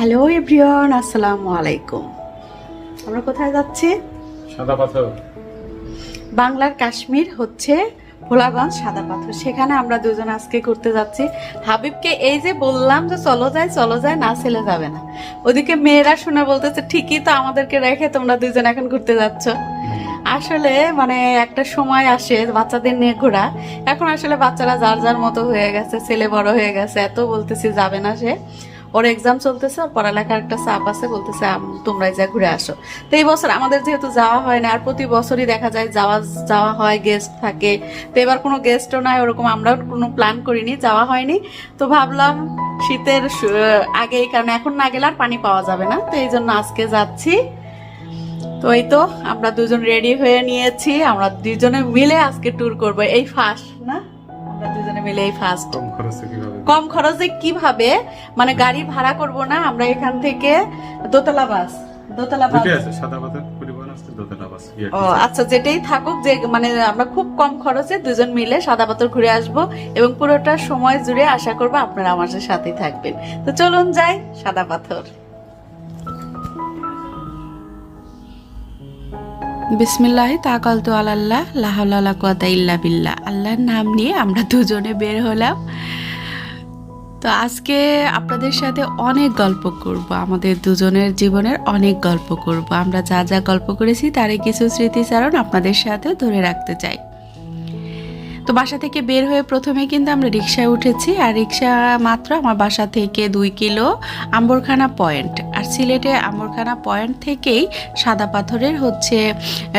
Hello everyone আসসালামু আলাইকুম। আমরা কোথায় যাচ্ছি? সাদা পাথর। বাংলার কাশ্মীর হচ্ছে ভোলাগঞ্জ সাদা পাথর। সেখানে আমরা দুজন আজকে করতে যাচ্ছি। হাবিবকে এই যে বললাম যে চলো যায় চলো যায় না ছেলে যাবে না। ওদিকে মেয়েরা শুনে বলতেছে ঠিকই তো আমাদেরকে রেখে তোমরা দুজন এখন ঘুরতে যাচ্ছ। আসলে মানে একটা সময় আসে বাচ্চাদের নিয়ে ঘোরা। এখন আসলে বাচ্চারা যার যার মতো হয়ে গেছে ছেলে বড় হয়ে গেছে এত বলতেছি যাবে না সে। ওর এক্সাম চলতেছে ওর পড়ালেখার একটা চাপ আছে, বলতেছে তোমরাই যা ঘুরে আসো। তো এই বছর আমাদের যেহেতু যাওয়া হয় না, আর প্রতি বছরই দেখা যায় যাওয়া যাওয়া হয় গেস্ট থাকে। তো এবার কোনো গেস্টও নাই, ওরকম আমরাও কোনো প্ল্যান করিনি, যাওয়া হয়নি। তো ভাবলাম শীতের আগেই, কারণ এখন না গেলে আর পানি পাওয়া যাবে না। তো এই জন্য আজকে যাচ্ছি। তো এই তো, আমরা দুজন রেডি হয়ে নিয়েছি, আমরা দুজনে মিলে আজকে ট্যুর করব। এই ফার্স্ট না? আমরা দুজনে মিলে এই ফার্স্ট কম খরচে কীভাবে? কম খরচে কীভাবে? মানে গাড়ি ভাড়া করব না আমরা এখান থেকে দোতলা বাস দোতলা বাস। আছে সাদা পাথর পরিবহন আছে দোতলা বাস ও আচ্ছা যেটাই থাকুক যে মানে আমরা খুব কম খরচে দুজন মিলে সাদা পাথর ঘুরে আসব এবং পুরোটা সময় জুড়ে আশা করব আপনারা আমাদের সাথেই থাকবেন। তো চলুন যাই সাদা পাথর। বিসমিল্লাহ তাকাল তো আল্লাহ লাহাল্লাহ কথা ইল্লা বিল্লাহ। আল্লাহর নাম নিয়ে আমরা দুজনে বের হলাম। তো আজকে আপনাদের সাথে অনেক গল্প করব, আমাদের দুজনের জীবনের অনেক গল্প করব। আমরা যা যা গল্প করেছি তারই কিছু স্মৃতিচারণ আপনাদের সাথে ধরে রাখতে চাই। তো বাসা থেকে বের হয়ে প্রথমে কিন্তু আমরা রিক্সায় উঠেছি, আর রিক্সা মাত্র আমার বাসা থেকে দুই কিলো আম্বরখানা পয়েন্ট। আর সিলেটে আমরখানা পয়েন্ট থেকেই সাদা পাথরের হচ্ছে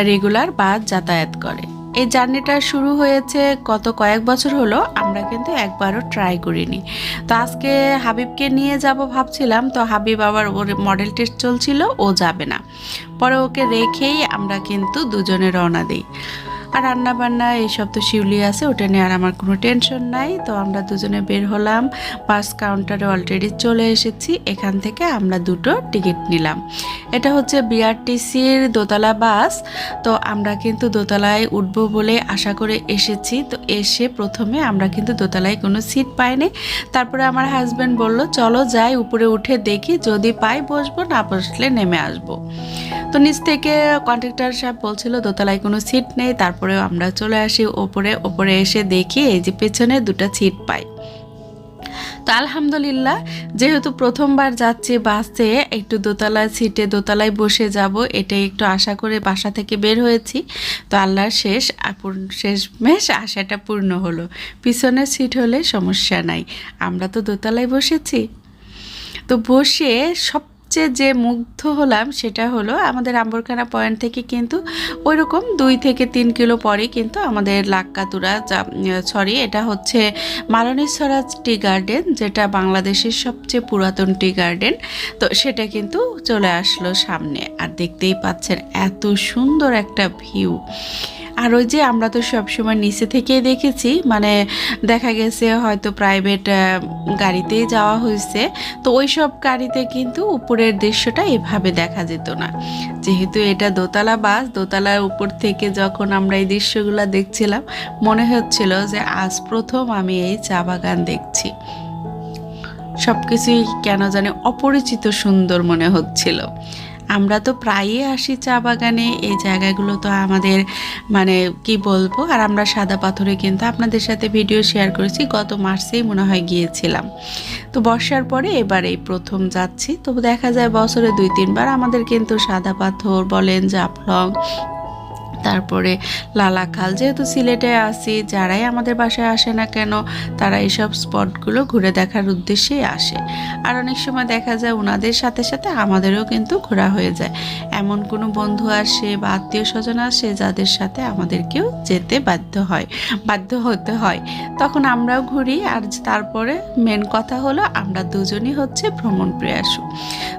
রেগুলার বাস যাতায়াত করে। এই জার্নিটা শুরু হয়েছে গত কয়েক বছর হলো, আমরা কিন্তু একবারও ট্রাই করিনি। তো আজকে হাবিবকে নিয়ে যাব ভাবছিলাম, তো হাবিব আবার ওর মডেল টেস্ট চলছিল, ও যাবে না। পরে ওকে রেখেই আমরা কিন্তু দুজনে রওনা দিই। আর রান্না বান্না এইসব তো শিউলি আছে, ওটা নিয়ে আর আমার কোনো টেনশন নাই। তো আমরা দুজনে বের হলাম, বাস কাউন্টারে অলরেডি চলে এসেছি, এখান থেকে আমরা দুটো টিকিট নিলাম। এটা হচ্ছে বিআরটিসির দোতলা বাস, তো আমরা কিন্তু দোতলায় উঠবো বলে আশা করে এসেছি। তো এসে প্রথমে আমরা কিন্তু দোতলায় কোনো সিট পাইনি। তারপরে আমার হাজব্যান্ড বলল, চলো যাই, উপরে উঠে দেখি, যদি পাই বসবো, না বসলে নেমে আসব। তো নিচ থেকে কন্ট্রাক্টর সাহেব বলছিল, দোতলায় কোনো সিট নেই, তারপরে আমরা চলে আসি ওপরে। ওপরে এসে দেখি এই যে পেছনে দুটো সিট পাই। তো আলহামদুলিল্লাহ, যেহেতু প্রথমবার যাচ্ছি বাসে, একটু দোতলায় সিটে দোতলায় বসে যাব, এটাই একটু আশা করে বাসা থেকে বের হয়েছি। তো আল্লাহর শেষ আপূর্ণ- শেষ মেশ আশাটা পূর্ণ হলো। পিছনের সিট হলে সমস্যা নাই। আমরা তো দোতলায় বসেছি। তো বসে সবচেয়ে যে মুগ্ধ হলাম সেটা হলো আমাদের আম্বরখানা পয়েন্ট থেকে কিন্তু ওই রকম দুই থেকে তিন কিলো পরে কিন্তু আমাদের লাক্কাতুরা সরি এটা হচ্ছে মালনীশ্বরা টি গার্ডেন, যেটা বাংলাদেশের সবচেয়ে পুরাতন টি গার্ডেন। তো সেটা কিন্তু চলে আসলো সামনে আর দেখতেই পাচ্ছেন এত সুন্দর একটা ভিউ। আর ওই যে আমরা তো সবসময় নিচে থেকেই দেখেছি মানে দেখা গেছে হয়তো প্রাইভেট গাড়িতেই যাওয়া হয়েছে। তো ওই সব গাড়িতে কিন্তু উপরের দৃশ্যটা এভাবে দেখা যেত না। যেহেতু এটা দোতলা বাস, দোতলার উপর থেকে যখন আমরা এই দৃশ্যগুলো দেখছিলাম, মনে হচ্ছিল যে আজ প্রথম আমি এই চা বাগান দেখছি। সব কিছুই কেন জানি অপরিচিত সুন্দর মনে হচ্ছিল। আমরা তো প্রায়ই আসি চা বাগানে, এই জায়গাগুলো তো আমাদের মানে কি বলব, আর আমরা সাদা পাথরে কিন্তু আপনাদের সাথে ভিডিও শেয়ার করেছি, গত মার্চেই মনে হয় গিয়েছিলাম। তো বর্ষার পরে এবার এই প্রথম যাচ্ছি, তো দেখা যায় বছরে দুই তিনবার আমাদের কিন্তু সাদা পাথর বলেন, জাফলং তারপরে লালাখাল যেহেতু সিলেটে আসি যারাই আমাদের বাসায় আসে না কেন, তারা এইসব স্পটগুলো ঘুরে দেখার উদ্দেশ্যেই আসে। আর অনেক সময় দেখা যায় ওনাদের সাথে সাথে আমাদেরও কিন্তু ঘোরা হয়ে যায়। এমন কোনো বন্ধু আসে বা আত্মীয় স্বজন আসে যাদের সাথে আমাদেরকেও যেতে বাধ্য হয়, বাধ্য হতে হয়। তখন আমরাও ঘুরি, আর তারপরে মেন কথা হলো আমরা দুজনই হচ্ছে ভ্রমণ প্রিয়াসু।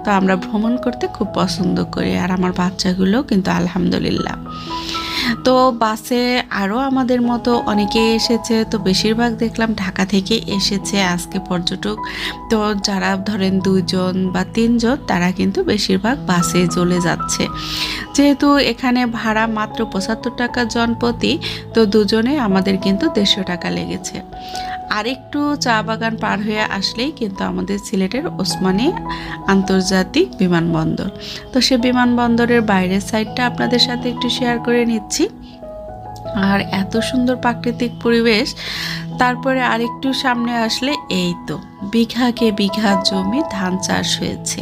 তো আমরা ভ্রমণ করতে খুব পছন্দ করি, আর আমার বাচ্চাগুলো কিন্তু আলহামদুলিল্লাহ। তো বাসে আরও আমাদের মতো অনেকেই এসেছে, তো বেশিরভাগ দেখলাম ঢাকা থেকে এসেছে আজকে পর্যটক। তো যারা ধরেন দুজন বা তিনজন, তারা কিন্তু বেশিরভাগ বাসে চলে যাচ্ছে। যেহেতু এখানে ভাড়া মাত্র পঁচাত্তর টাকা জনপ্রতি, তো দুজনে আমাদের কিন্তু দেড়শো টাকা লেগেছে। আর একটু চা বাগান পার হয়ে আসলেই কিন্তু আমাদের সিলেটের ওসমানী আন্তর্জাতিক বিমানবন্দর। তো সে বিমানবন্দরের বাইরের সাইডটা আপনাদের সাথে একটু শেয়ার করে নিচ্ছি। আর এত সুন্দর প্রাকৃতিক পরিবেশ, তারপরে আরেকটু সামনে আসলে এই তো। বিঘাকে বিঘা জমি ধান চাষ হয়েছে।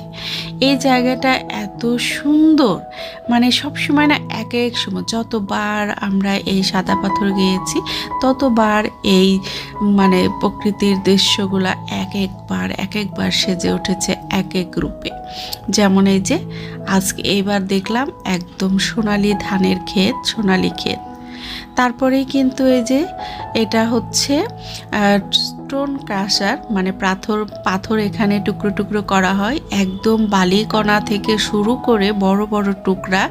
এই জায়গাটা এত সুন্দর। মানে সব সময় না এক এক সময় যতবার আমরা এই সাদা পাথর গিয়েছি, ততবার এই মানে প্রকৃতির দৃশ্যগুলা এক একবার এক একবার সেজে উঠেছে এক এক রূপে। যেমন এই যে, আজকে এইবার দেখলাম একদম সোনালি ধানের ক্ষেত, সোনালি ক্ষেত। তারপরেই কিন্তু এই যে, এটা হচ্ছে স্টোন ক্রাশার মানে পাথর পাথর এখানে টুকরো টুকরো করা হয়, একদম বালিকণা থেকে শুরু করে বড় বড় টুকরা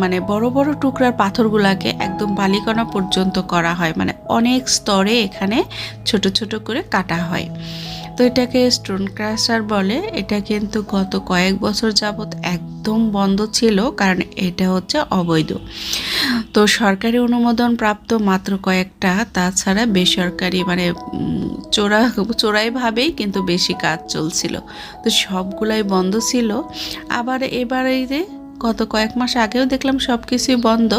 মানে বড় বড় টুকরার পাথরগুলাকে একদম বালিকণা পর্যন্ত করা হয় মানে অনেক স্তরে এখানে ছোট ছোট করে কাটা হয়। তো এটাকে স্টোন ক্রাশার বলে। এটা কিন্তু গত কয়েক বছর যাবৎ একদম বন্ধ ছিল, কারণ এটা হচ্ছে অবৈধ। তো সরকারি অনুমোদন প্রাপ্ত মাত্র কয়েকটা, তাছাড়া বেসরকারি মানে চোরা চোরাইভাবেই কিন্তু বেশি কাজ চলছিল। তো সবগুলাই বন্ধ ছিল। আবার এবার গত কয়েক মাস আগেও দেখলাম সব কিছুই বন্ধ।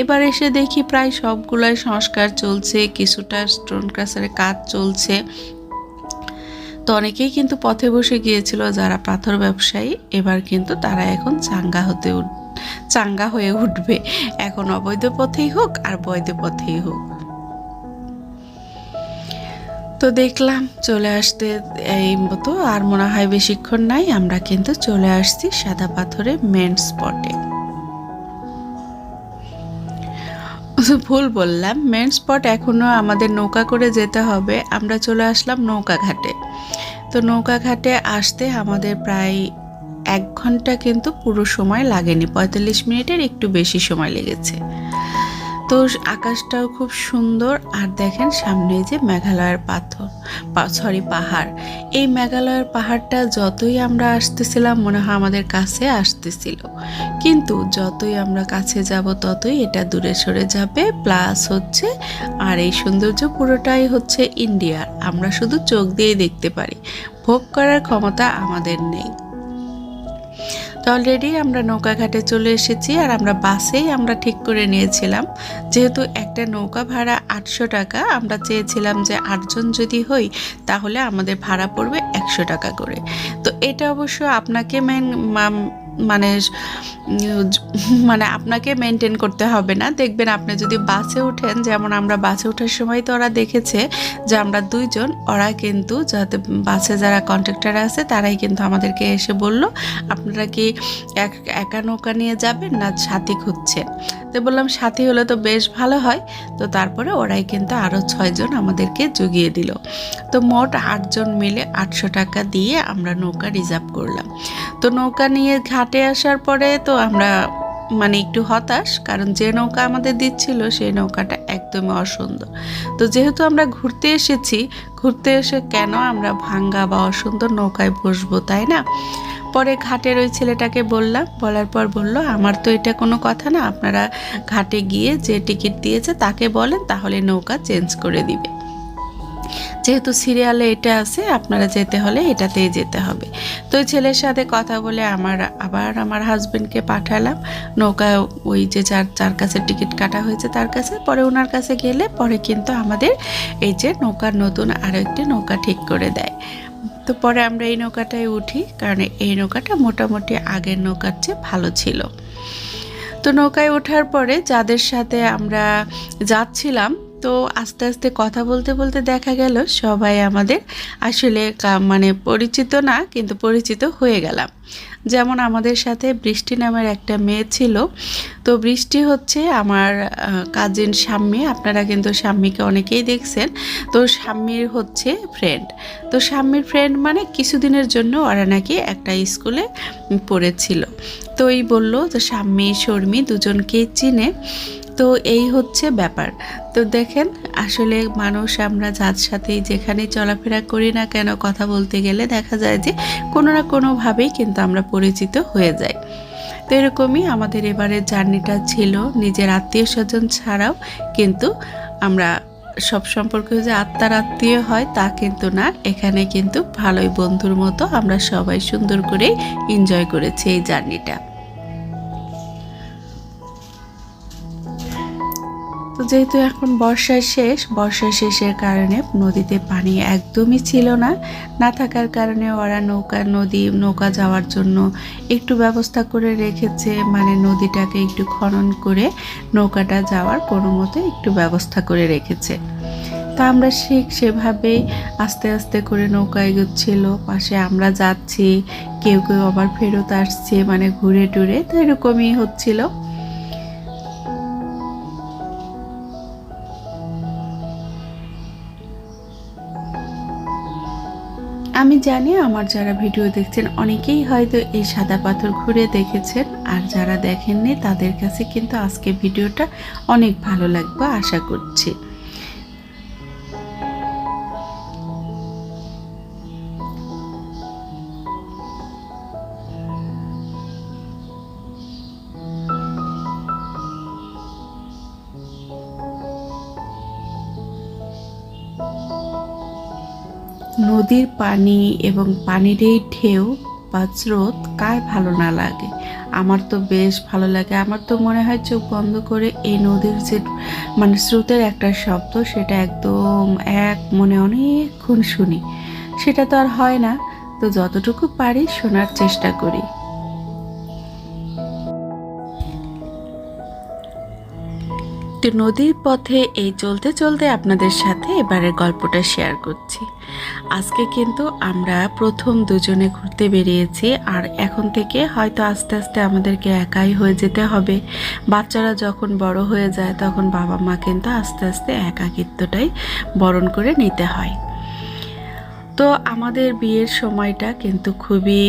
এবার এসে দেখি প্রায় সবগুলাই সংস্কার চলছে, কিছুটা স্টোন ক্রাসারে কাজ চলছে। তো অনেকেই কিন্তু পথে বসে গিয়েছিল যারা পাথর ব্যবসায়ী। এবার কিন্তু তারা এখন চাঙ্গা হতে উঠ চাঙ্গা হয়ে উঠবে। এখন অবৈধ পথেই হোক আর বৈধ পথেই হোক। তো দেখলাম চলে আসতে এই মতো আর মনে হয় বেশিক্ষণ নাই, আমরা কিন্তু চলে আসছি সাদা পাথরের মেন স্পটে ভুল বললাম মেন স্পট এখনও আমাদের নৌকা করে যেতে হবে। আমরা চলে আসলাম নৌকা ঘাটে তো নৌকা ঘাটে আসতে আমাদের প্রায় এক ঘণ্টা কিন্তু পুরো সময় লাগেনি। পঁয়তাল্লিশ মিনিটের একটু বেশি সময় লেগেছে। তো আকাশটাও খুব সুন্দর। আর দেখেন সামনে যে মেঘালয়ের পাথর সরি পাহাড়। এই মেঘালয়ের পাহাড়টা যতই আমরা আসতেছিলাম, মনে হয় আমাদের কাছে আসতেছিল। কিন্তু যতই আমরা কাছে যাব, ততই এটা দূরে সরে যাবে। প্লাস হচ্ছে, আর এই সৌন্দর্য পুরোটাই হচ্ছে ইন্ডিয়ার আমরা শুধু চোখ দিয়ে দেখতে পারি। ভোগ করার ক্ষমতা আমাদের নেই। অলরেডি আমরা নৌকাঘাটে চলে এসেছি আর আমরা বাসেই আমরা ঠিক করে নিয়েছিলাম। যেহেতু একটা নৌকা ভাড়া আটশো টাকা, আমরা চেয়েছিলাম যে আটজন যদি হই, তাহলে আমাদের ভাড়া পড়বে একশো টাকা করে। তো এটা অবশ্য আপনাকে মেন মানে মানে আপনাকে মেনটেন করতে হবে না। দেখবেন আপনি যদি বাসে ওঠেন, যেমন আমরা বাসে ওঠার সময় তো ওরা দেখেছে যে আমরা দুইজন, ওরা কিন্তু যাতে বাসে যারা কন্ট্রাক্টর আছে, তারাই কিন্তু আমাদেরকে এসে বলল, আপনারা কি এক, একা নৌকা নিয়ে যাবেন না সাথী খুঁজছেন তো বললাম, সাথী হলে তো বেশ ভালো হয়। তো তারপরে ওরাই কিন্তু আরও ছয়জন আমাদেরকে জুগিয়ে দিল। তো মোট আটজন মিলে আটশো টাকা দিয়ে আমরা নৌকা রিজার্ভ করলাম। তো নৌকা নিয়ে ঘাটে আসার পরে তো আমরা মানে একটু হতাশ, কারণ যে নৌকা আমাদের দিচ্ছিল সেই নৌকাটা একদমই অসুন্দর। তো যেহেতু আমরা ঘুরতে এসেছি, ঘুরতে এসে কেন আমরা ভাঙ্গা বা অসুন্দর নৌকায় বসবো, তাই না? পরে ঘাটের ওই ছেলেটাকে বললাম, বলার পর বলল, আমার তো এটা কোনো কথা না, আপনারা ঘাটে গিয়ে যে টিকিট দিয়েছে তাকে বলেন, তাহলে নৌকা চেঞ্জ করে দিবে। যেহেতু সিরিয়ালে এটা আছে, আপনারা যেতে হলে এটাতেই যেতে হবে। তো ছেলের সাথে কথা বলে আমার, আবার আমার হাজবেন্ডকে পাঠালাম। নৌকা ওই যে যার যার কাছে টিকিট কাটা হয়েছে তার কাছে, পরে ওনার কাছে গেলে পরে কিন্তু আমাদের এই যে নৌকার নতুন আরও একটি নৌকা ঠিক করে দেয়। তো পরে আমরা এই নৌকাটায় উঠি, কারণ এই নৌকাটা মোটামুটি আগের নৌকার চেয়ে ভালো ছিল। তো নৌকায় ওঠার পরে যাদের সাথে আমরা যাচ্ছিলাম তো আস্তে আস্তে কথা বলতে বলতে দেখা গেল সবাই আমাদের আসলে মানে পরিচিত না, কিন্তু পরিচিত হয়ে গেলাম। যেমন আমাদের সাথে বৃষ্টি নামের একটা মেয়ে ছিল। তো বৃষ্টি হচ্ছে আমার কাজিন শাম্মী আপনারা কিন্তু শাম্মীকে অনেকেই দেখছেন। তো শাম্মীর হচ্ছে ফ্রেন্ড তো শাম্মীর ফ্রেন্ড মানে কিছুদিনের জন্য ওরা নাকি একটা স্কুলে পড়েছিল। তো এই বলল, তো শাম্মী শর্মী দুজনকেই চিনে তো এই হচ্ছে ব্যাপার। তো দেখেন, আসলে মানুষ আমরা যার সাথেই যেখানে চলাফেরা করি না কেন কথা বলতে গেলে দেখা যায় যে কোনো না কোনোভাবেই কিন্তু আমরা পরিচিত হয়ে যাই। তো এরকমই আমাদের এবারের জার্নিটা ছিল, নিজের আত্মীয় স্বজন ছাড়াও কিন্তু আমরা সব সম্পর্কে যে আত্মার আত্মীয় হয় তা কিন্তু না, এখানে কিন্তু ভালোই বন্ধুর মতো আমরা সবাই সুন্দর করে এনজয় করেছি এই জার্নিটা। তো যেহেতু এখন বর্ষার শেষ বর্ষার শেষের কারণে নদীতে পানি একদমই ছিল না। না থাকার কারণে ওরা নৌকা, নদী, নৌকা যাওয়ার জন্য একটু ব্যবস্থা করে রেখেছে মানে নদীটাকে একটু খনন করে নৌকাটা যাওয়ার কোনো মতে একটু ব্যবস্থা করে রেখেছে। তা আমরা ঠিক সেভাবেই আস্তে আস্তে করে নৌকা এগোচ্ছিল, পাশে আমরা যাচ্ছি, কেউ কেউ আবার ফেরত আসছে মানে ঘুরে টুরে, তো এরকমই হচ্ছিল। আমি জানি আমার যারা ভিডিও দেখছেন, অনেকেই হয়তো এই সাদা পাথর ঘুরে দেখেছেন। আর যারা দেখেননি, তাদের কাছে কিন্তু আজকে ভিডিওটা অনেক ভালো লাগবে, আশা করছি। নদীর পানি এবং পানির এই ঢেউ বা স্রোত কার ভালো না লাগে? আমার তো বেশ ভালো লাগে। আমার তো মনে হয় চোখ বন্ধ করে এই নদীর যে মানে স্রোতের একটা শব্দ, সেটা একদম এক মনে অনেকক্ষণ শুনি। সেটা তো আর হয় না। তো যতটুকু পারি শোনার চেষ্টা করি। তো নদীর পথে এই চলতে চলতে আপনাদের সাথে এবারের গল্পটা শেয়ার করছি। আজকে কিন্তু আমরা প্রথম দুজনে ঘুরতে বেরিয়েছি আর এখন থেকে হয়তো আস্তে আস্তে আমাদেরকে একাই হয়ে যেতে হবে। বাচ্চারা যখন বড় হয়ে যায় তখন বাবা মা কিন্তু আস্তে আস্তে একাকিত্বটাই বরণ করে নিতে হয়। তো আমাদের বিয়ের সময়টা কিন্তু খুবই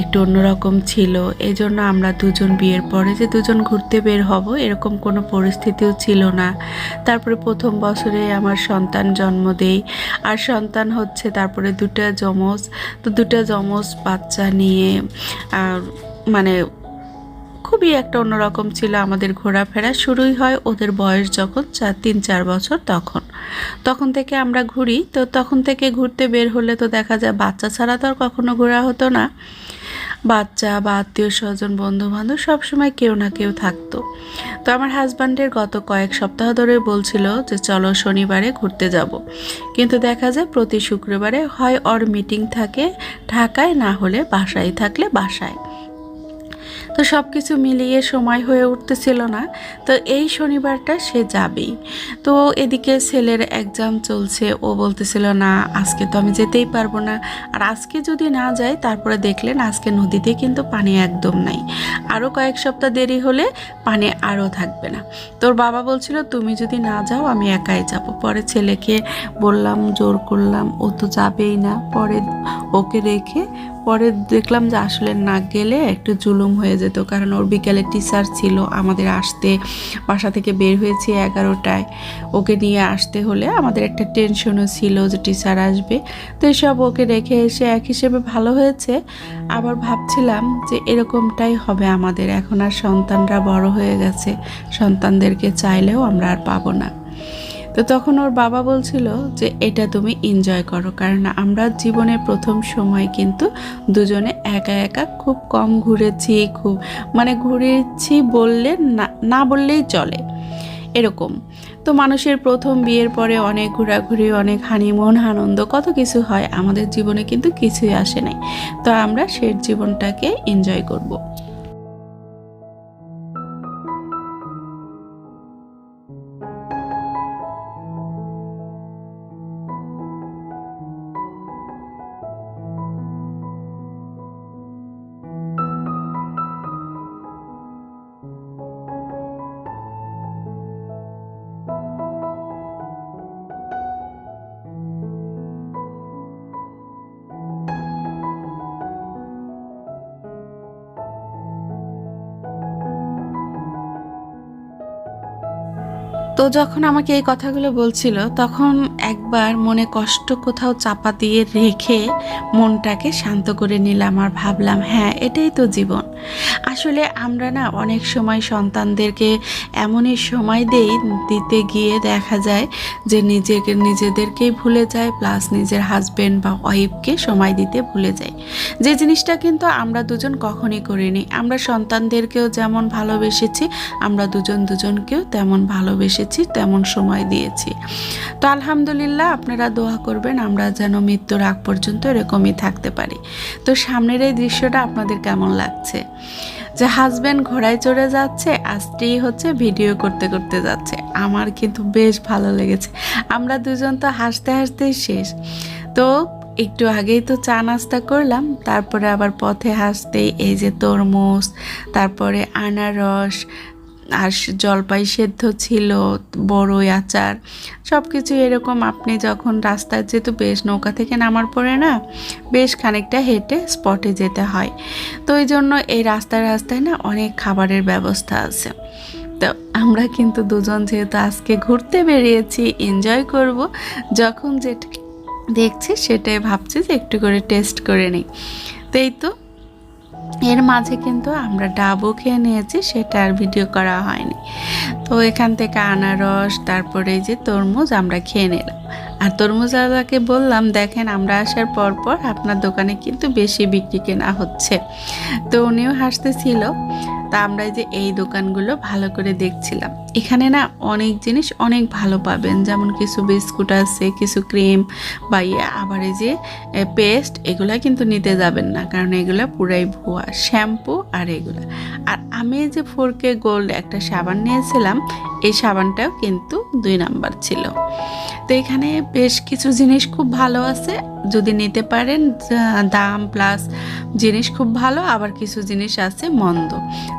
একটু অন্যরকম ছিল। এই জন্য আমরা দুজন বিয়ের পরে যে দুজন ঘুরতে বের হব, এরকম কোনো পরিস্থিতিও ছিল না। তারপরে প্রথম বছরে আমার সন্তান জন্ম দেই, আর সন্তান হচ্ছে তারপরে দুটা যমজ। তো দুটা যমজ বাচ্চা নিয়ে, আর মানে খুবই একটা অন্যরকম ছিল আমাদের ঘোরাফেরা। শুরুই হয় ওদের বয়স যখন চার, তিন, চার বছর তখন। তখন থেকে আমরা ঘুরি, তো তখন থেকে ঘুরতে বের হলে তো দেখা যায় বাচ্চা ছাড়া তো আর কখনো ঘোরা হতো না। বাচ্চা বা আত্মীয় স্বজন বন্ধু বান্ধব সবসময় কেউ না কেউ থাকতো। তো আমার হাজব্যান্ডের গত কয়েক সপ্তাহ ধরে বলছিল যে, চলো শনিবারে ঘুরতে যাব। কিন্তু দেখা যায় প্রতি শুক্রবারে হয় ওর মিটিং থাকে ঢাকায়, না হলে বাসায় থাকলে বাসায়। তো সব কিছু মিলিয়ে সময় হয়ে উঠতেছিল না। তো এই শনিবারটা সে যাবেই। তো এদিকে ছেলের এক্সাম চলছে। ও বলতেছিল, না, আজকে তো আমি যেতেই পারব না। আর আজকে যদি না যাই তারপরে দেখলেন আজকে নদীতে কিন্তু পানি একদম নাই। আরও কয়েক সপ্তাহ দেরি হলে পানি আরও থাকবে না। তোর বাবা বলছিল, তুমি যদি না যাও, আমি একাই যাব। পরে ছেলেকে বললাম, জোর করলাম। ও তো যাবেই না। পরে ওকে রেখে পরে দেখলাম যে আসলে না গেলে একটু জুলুম হয়ে যেত, কারণ ওর বিকালে টিচার ছিল, আমাদের আসতে, বাসা থেকে বের হয়েছি এগারোটায়। ওকে নিয়ে আসতে হলে আমাদের একটা টেনশনও ছিল যে টিচার আসবে। তো এসব ওকে রেখে এসে এক হিসেবে ভালো হয়েছে। আবার ভাবছিলাম যে এরকমটাই হবে আমাদের। এখন আর সন্তানরা বড় হয়ে গেছে। সন্তানদেরকে চাইলেও আমরা আর পাবো না। তো তখন ওর বাবা বলছিল যে, এটা তুমি এনজয় করো, কারণ আমরা জীবনের প্রথম সময় কিন্তু দুজনে একা একা খুব কম ঘুরেছি, খুব মানে ঘুরেছি বললে না না বললেই চলে। এরকম। তো মানুষের প্রথম বিয়ের পরে অনেক ঘোরাঘুরি, অনেক হানিমুন আনন্দ, কত কিছু হয়, আমাদের জীবনে কিন্তু কিছুই আসে নাই। তো আমরা শেষ জীবনটাকে এনজয় করব। তো যখন আমাকে এই কথাগুলো বলছিল, তখন একবার মনে কষ্ট কোথাও চাপা দিয়ে রেখে মনটাকে শান্ত করে নিলাম আর ভাবলাম হ্যাঁ এটাই তো জীবন। আসলে আমরা না অনেক সময় সন্তানদেরকে এমনই সময় দেই দিতে গিয়ে দেখা যায় যে নিজেকে, নিজেদেরকেই ভুলে যায় প্লাস নিজের হাজবেন্ড বা ওয়াইফকে সময় দিতে ভুলে যায়। যে জিনিসটা কিন্তু আমরা দুজন কখনই করিনি। আমরা সন্তানদেরকেও যেমন ভালোবেসেছি, আমরা দুজন দুজনকেও তেমন ভালোবেসেছি, তেমন সময় দিয়েছি। তো আলহামদুলিল্লাহ আপনারা দোয়া করবেন, আমরা যেন মৃত্যুর আগ পর্যন্ত এরকমই থাকতে পারি। তো সামনের এই দৃশ্যটা আপনাদের কেমন লাগছে? যে হাজব্যান্ড ঘোড়ায় চড়ে যাচ্ছে আর স্ত্রী হচ্ছে ভিডিও করতে করতে যাচ্ছে। আমার কিন্তু বেশ ভালো লেগেছে। আমরা দুজন তো হাসতে হাসতেই শেষ। তো একটু আগেই তো চা নাস্তা করলাম, তারপরে আবার পথে হাসতেই এই যে তরমুজ, তারপরে আনারস আর জলপাই সেদ্ধ ছিল, বড়ই আচার সব কিছু এরকম আপনি যখন রাস্তায় যেহেতু বেশ নৌকা থেকে নামার পরে না, বেশ খানিকটা হেঁটে স্পটে যেতে হয়। তো এই জন্য এই রাস্তায় রাস্তায় না অনেক খাবারের ব্যবস্থা আছে। তো আমরা কিন্তু দুজন যেহেতু আজকে ঘুরতে বেরিয়েছি এনজয় করব, যখন যেটা দেখছি সেটাই ভাবছি যে একটু করে টেস্ট করে নিই। তো এই তো এর মাঝে কিন্তু আমরা ডাবও খেয়ে নিয়েছি, সেটা আর ভিডিও করা হয়নি। তো এখান থেকে আনারস, তারপরে যে তরমুজ আমরা খেয়ে নিলাম। আর তরমুজওয়ালাকে বললাম, দেখেন, আমরা আসার পর পর আপনার দোকানে কিন্তু বেশি বিক্রি কেনা হচ্ছে। তো উনিও হাসতেছিল। তা আমরা যে এই দোকানগুলো ভালো করে দেখছিলাম। এখানে না অনেক জিনিস অনেক ভালো পাবেন, যেমন কিছু বিস্কুট আছে, কিছু ক্রিম বা ইয়ে আবার এই যে পেস্ট, এগুলা কিন্তু নিতে যাবেন না, কারণ এগুলা পুরাই ভুয়া, শ্যাম্পু আর এগুলা। আর আমি যে ফোর কে গোল্ড একটা সাবান নিয়েছিলাম, এই সাবানটাও কিন্তু দুই নাম্বার ছিল। তো এখানে বেশ কিছু জিনিস খুব ভালো আছে। যদি নিতে পারেন দাম প্লাস জিনিস খুব ভালো, আবার কিছু জিনিস আছে মন্দ।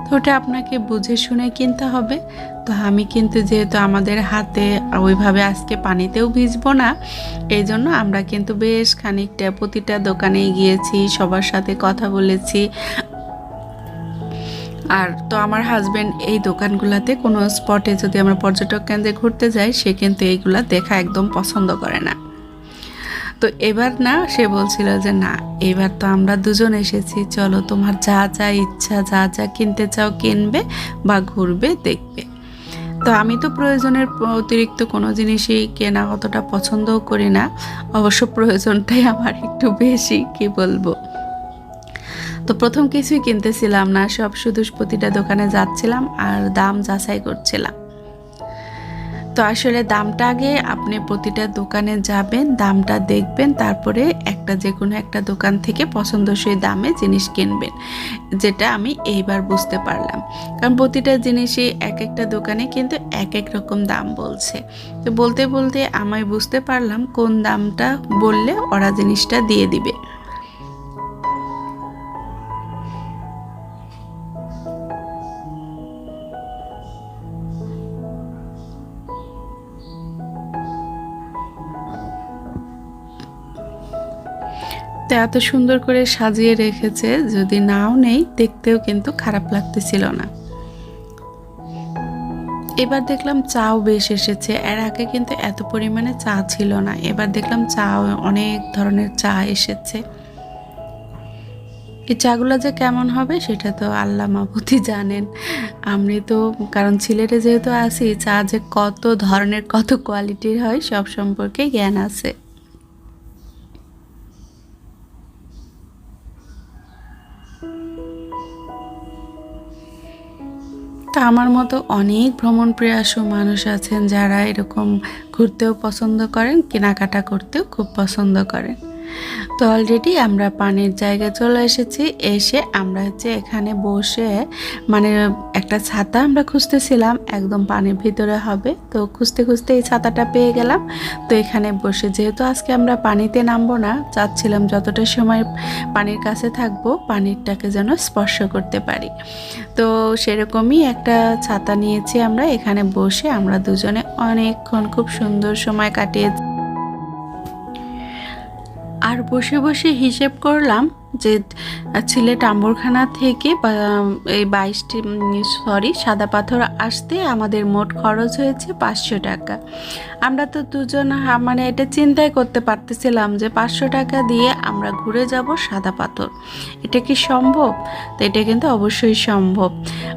তো ওটা আপনাকে বুঝে শুনে কিনতে হবে। তো আমি কিন্তু যেহেতু আমাদের হাতে ওইভাবে আজকে পানিতেও ভিজবো না এই জন্য আমরা কিন্তু বেশ খানিকটা প্রতিটা দোকানেই গিয়েছি, সবার সাথে কথা বলেছি। আর তো আমার হাজব্যান্ড এই দোকানগুলোতে কোনো স্পটে যদি আমরা পর্যটক কেন্দ্রে ঘুরতে যাই, সে কিন্তু এইগুলা দেখা একদম পছন্দ করে না। তো এবার না, সে বলছিল যে না, এবার তো আমরা দুজন এসেছি, চলো তোমার যা যা ইচ্ছা, যা যা কিনতে চাও কিনবে বা ঘুরবে, দেখবে। তো আমি তো প্রয়োজনের অতিরিক্ত কোনো জিনিসই কেনা অতটা পছন্দও করি না, অবশ্য প্রয়োজনটাই আমার একটু বেশি, কি বলব? তো প্রথম কিছুই কিনতেছিলাম না, সব শুধু প্রতিটা দোকানে যাচ্ছিলাম আর দাম যাচাই করছিলাম। তো আসলে দামটা আগে আপনি প্রতিটা দোকানে যাবেন, দামটা দেখবেন, তারপরে একটা যে কোনো একটা দোকান থেকে পছন্দসই দামে জিনিস কিনবেন, যেটা আমি এইবার বুঝতে পারলাম। কারণ প্রতিটা জিনিসই এক একটা দোকানে কিন্তু এক এক রকম দাম বলছে। তো বলতে বলতে আমি বুঝতে পারলাম কোন দামটা বললে ওরা জিনিসটা দিয়ে দিবে। তো এত সুন্দর করে সাজিয়ে রেখেছে, যদি নাও নেই, দেখতেও কিন্তু খারাপ লাগতেছিল না। এবার দেখলাম চাও বেশ এসেছে, এর আগে কিন্তু এত পরিমাণে চা ছিল না। এবার দেখলাম চা অনেক ধরনের চা এসেছে। এই চাগুলো যে কেমন হবে, সেটা তো আল্লাহ মাহবুতি জানেন। আমি তো, কারণ ছেলেটা যেহেতু আছি, চা যে কত ধরনের, কত কোয়ালিটির হয়, সব সম্পর্কে জ্ঞান আছে। তা আমার মতো অনেক ভ্রমণ প্রিয়াসু মানুষ আছেন যারা এরকম ঘুরতেও পছন্দ করেন, কেনাকাটা করতেও খুব পছন্দ করেন। তো অলরেডি আমরা পানির জায়গায় চলে এসেছি। এসে আমরা হচ্ছে এখানে বসে মানে একটা ছাতা আমরা খুঁজতেছিলাম, একদম পানির ভিতরে হবে। তো খুঁজতে খুঁজতে এই ছাতাটা পেয়ে গেলাম। তো এখানে বসে যেহেতু আজকে আমরা পানিতে নামবো না, চাচ্ছিলাম যতটা সময় পানির কাছে থাকব, পানিরটাকে যেন স্পর্শ করতে পারি। তো সেরকমই একটা ছাতা নিয়েছি আমরা। এখানে বসে আমরা দুজনে অনেকক্ষণ খুব সুন্দর সময় কাটিয়ে আর বসে বসে হিসেব করলাম যে সিলেট আম্বরখানা থেকে এই বাইশটি সরি, সাদা পাথর আসতে আমাদের মোট খরচ হয়েছে পাঁচশো টাকা। আমরা তো দুজন মানে এটা চিন্তাই করতে পারতেছিলাম যে পাঁচশো টাকা দিয়ে আমরা ঘুরে যাব সাদা পাথর। এটা কি সম্ভব? তো এটা কিন্তু অবশ্যই সম্ভব।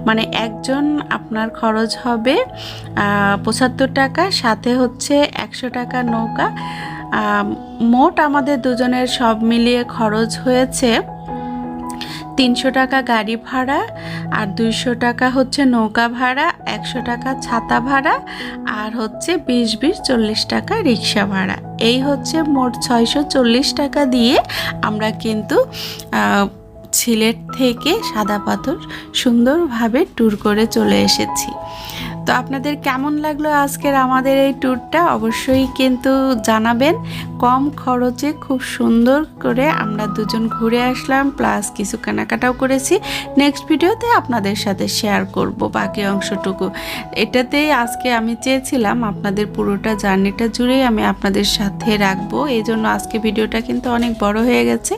মানে একজন আপনার খরচ হবে পঁচাত্তর টাকা, সাথে হচ্ছে একশো টাকা নৌকা। মোট আমাদের দুজনের সব মিলিয়ে খরচ হয়েছে তিনশো টাকা গাড়ি ভাড়া আর দুইশো টাকা হচ্ছে নৌকা ভাড়া, একশো টাকা ছাতা ভাড়া আর হচ্ছে বিশ বিশ চল্লিশ টাকা রিক্সা ভাড়া। এই হচ্ছে মোট ছয়শো চল্লিশ টাকা দিয়ে আমরা কিন্তু সিলেট থেকে সাদা পাথর সুন্দরভাবে ট্যুর করে চলে এসেছি। তো আপনাদের কেমন লাগল আজকের আমাদের এই ট্যুরটা অবশ্যই কিন্তু জানাবেন। কম খরচে খুব সুন্দর করে আমরা দুজন ঘুরে আসলাম প্লাস কিছু কেনাকাটাও করেছি। নেক্সট ভিডিওতে আপনাদের সাথে শেয়ার করব বাকি অংশটুকু। এটাতেই আজকে আমি চেয়েছিলাম আপনাদের পুরোটা জার্নিটা জুড়েই আমি আপনাদের সাথে রাখব। এই জন্য আজকে ভিডিওটা কিন্তু অনেক বড় হয়ে গেছে।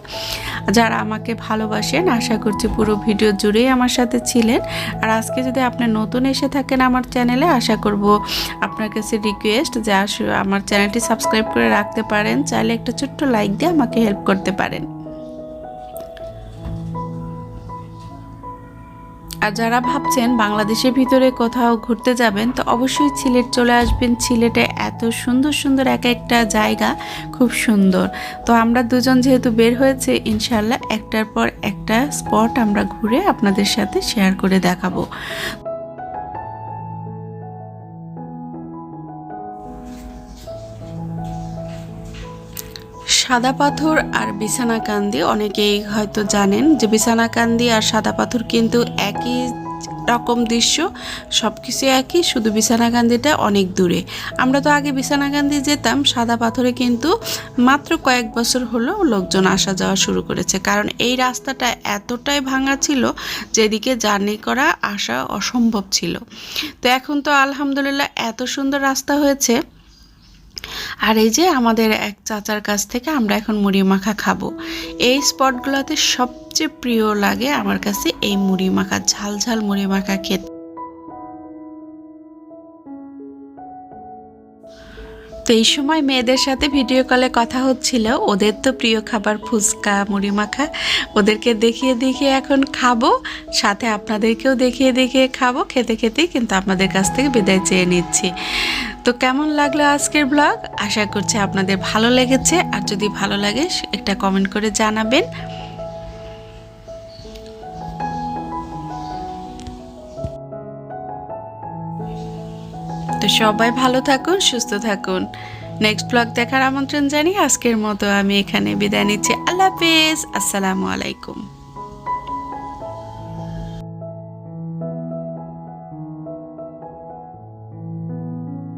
যারা আমাকে ভালোবাসেন, আশা করছি পুরো ভিডিও জুড়েই আমার সাথে ছিলেন। আর আজকে যদি আপনি নতুন এসে থাকেন আমার চ্যানেলে আশা করব আপনার কাছে রিকোয়েস্ট যে আমার চ্যানেলটি সাবস্ক্রাইব করে রাখতে পারেন, চাইলে একটা ছোট্ট লাইক দিয়ে আমাকে হেল্প করতে পারেন। আর যারা ভাবছেন বাংলাদেশের ভিতরে কোথাও ঘুরতে যাবেন, তো অবশ্যই সিলেট চলে আসবেন। সিলেটে এত সুন্দর সুন্দর এক একটা জায়গা খুব সুন্দর। তো আমরা দুজন যেহেতু বের হয়েছে ইনশাল্লাহ একটার পর একটা স্পট আমরা ঘুরে আপনাদের সাথে শেয়ার করে দেখাবো। সাদা পাথর আর বিছানা কান্দি অনেকেই হয়তো জানেন যে বিছানাকান্দি আর সাদা পাথর কিন্তু একই রকম দৃশ্য সব কিছু একই, শুধু বিছানাকান্দিটা অনেক দূরে। আমরা তো আগে বিছানাকান্দি যেতাম, সাদা পাথরে কিন্তু মাত্র কয়েক বছর হলো লোকজন আসা যাওয়া শুরু করেছে। কারণ এই রাস্তাটা এতটাই ভাঙা ছিল যেদিকে জার্নি করা আসা অসম্ভব ছিল। তো এখন তো আলহামদুলিল্লাহ এত সুন্দর রাস্তা হয়েছে। আর এই যে আমাদের এক চাচার কাছ থেকে আমরা এখন মুড়ি মাখা খাব। এই স্পটগুলোতে সবচেয়ে প্রিয় লাগে আমার কাছে এই মুড়ি মাখা, ঝাল ঝাল মুড়ি মাখা খেতে। তো এই সময় মেয়েদের সাথে ভিডিও কলে কথা হচ্ছিল। ওদের তো প্রিয় খাবার ফুচকা, মুড়ি মাখা। ওদেরকে দেখিয়ে দেখিয়ে এখন খাব, সাথে আপনাদেরকেও দেখিয়ে দেখিয়ে খাব, খেতে খেতেই কিন্তু আপনাদের কাছ থেকে বিদায় চেয়ে নিচ্ছি। তো কেমন লাগল আজকের ব্লগ আশা করছি আপনাদের ভালো লেগেছে। আর যদি ভালো লাগে, একটা কমেন্ট করে জানাবেন। সবাই ভালো থাকুন, সুস্থ থাকুন। নেক্সট ব্লগ দেখার আমন্ত্রণ জানি আজকের মতো আমি এখানে বিদায় নিচ্ছি। আল্লাহ হাফেজ। আসসালামু আলাইকুম।